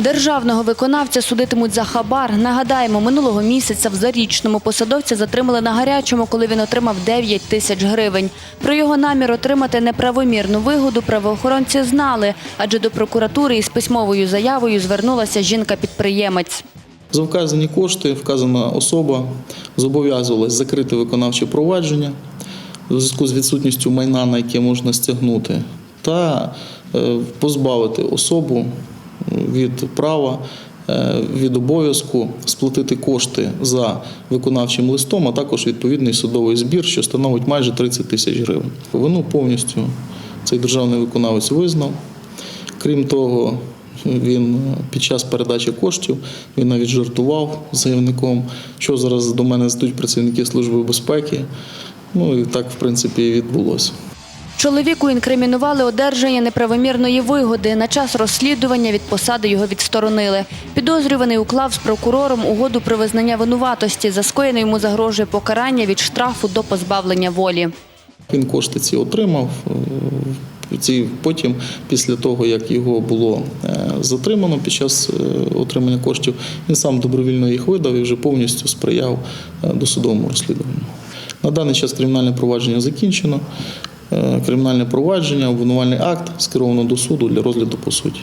Державного виконавця судитимуть за хабар. Нагадаємо, минулого місяця в Зарічному посадовця затримали на гарячому, коли він отримав 9 тисяч гривень. Про його намір отримати неправомірну вигоду правоохоронці знали, адже до прокуратури із письмовою заявою звернулася жінка-підприємець. За вказані кошти вказана особа зобов'язувалась закрити виконавче провадження у зв'язку з відсутністю майна, на яке можна стягнути, та е, позбавити особу від права, е, від обов'язку сплатити кошти за виконавчим листом, а також відповідний судовий збір, що становить майже 30 тисяч гривень. Вину повністю цей державний виконавець визнав. Крім того, він під час передачі коштів він навіть жартував з заявником, що зараз до мене здуть працівники Служби безпеки. Ну і так, в принципі, і відбулося. Чоловіку інкримінували одержання неправомірної вигоди. На час розслідування від посади його відсторонили. Підозрюваний уклав з прокурором угоду про визнання винуватості. За скоєне йому загрожує покарання від штрафу до позбавлення волі. Він кошти ці отримав. е, Ці потім, після того як його було е, затримано під час е, отримання коштів, він сам добровільно їх видав і вже повністю сприяв досудовому розслідуванню. На даний час кримінальне провадження закінчено. Е, Кримінальне провадження, обвинувальний акт скеровано до суду для розгляду по суті.